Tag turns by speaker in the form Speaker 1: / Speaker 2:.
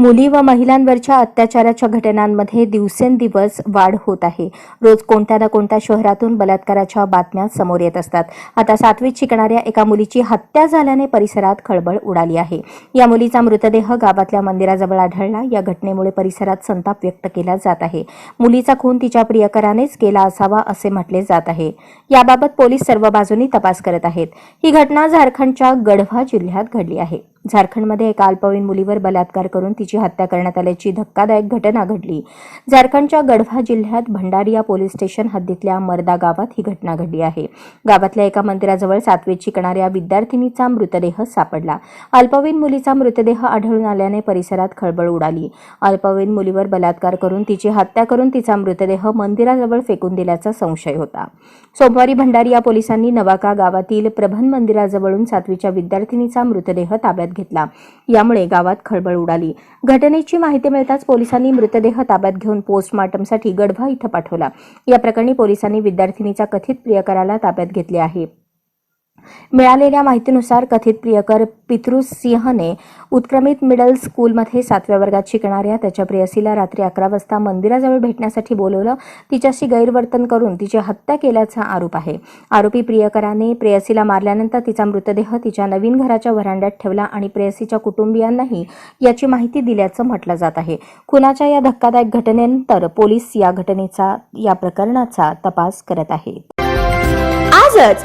Speaker 1: मुली व महिलांवरच्या अत्याचाराच्या घटनांमध्ये दिवसेंदिवस वाढ होत आहे. रोज कोणत्या ना कोणत्या शहरातून बलात्काराच्या बातम्या समोर येत असतात. आता सातवीत शिकणाऱ्या एका मुलीची हत्या झाल्याने परिसरात खळबळ उडाली आहे. या मुलीचा मृतदेह गावातल्या मंदिराजवळ आढळला. या घटनेमुळे परिसरात संताप व्यक्त केला जात आहे. मुलीचा खून तिच्या प्रियकरानेच केला असावा असे म्हटले जात आहे. याबाबत पोलीस सर्व बाजूंनी तपास करत आहेत. ही घटना झारखंडच्या गढवा जिल्ह्यात घडली आहे. झारखंडमध्ये एका अल्पवयीन मुलीवर बलात्कार करून तिची हत्या करण्यात आल्याची धक्कादायक घटना घडली. झारखंडच्या गढवा जिल्ह्यात भंडारिया पोलीस स्टेशन हद्दीतल्या मर्दा गावात ही घटना घडली आहे. गावातल्या एका मंदिराजवळ सातवीत शिकणाऱ्या विद्यार्थिनीचा मृतदेह सापडला. अल्पवयीन मुलीचा मृतदेह आढळून आल्याने परिसरात खळबळ उडाली. अल्पवयीन मुलीवर बलात्कार करून तिची हत्या करून तिचा मृतदेह मंदिराजवळ फेकून दिल्याचा संशय होता. सोमवारी भंडारिया पोलिसांनी नवाका गावातील प्रभन मंदिराजवळून सातवीच्या विद्यार्थिनीचा मृतदेह ताब्यात घेतला. यामुळे गावात खळबळ उडाली. घटनेची माहिती मिळताच पोलिसांनी मृतदेह ताब्यात घेऊन पोस्टमार्टमसाठी गडभा इथं पाठवला. या प्रकरणी पोलिसांनी विद्यार्थिनीच्या कथित प्रियकराला ताब्यात घेतले आहे. मिळालेल्या माहितीनुसार कथित प्रियकर पितृ सिंहने उत्क्रमित मिडल स्कूलमध्ये सातव्या वर्गात शिकणाऱ्या त्याच्या प्रेयसीला रात्री अकरा वाजता मंदिराजवळ भेटण्यासाठी बोलवलं. तिच्याशी गैरवर्तन करून तिची हत्या केल्याचा आरोप आहे. आरोपी प्रियकराने प्रेयसीला मारल्यानंतर तिचा मृतदेह तिच्या नवीन घराच्या व्हरांड्यात ठेवला आणि प्रेयसीच्या कुटुंबियांनाही याची माहिती दिल्याचं म्हटलं जात आहे. खुनाच्या या धक्कादायक घटनेनंतर पोलीस या घटनेचा या प्रकरणाचा तपास करत आहेत.
Speaker 2: आजच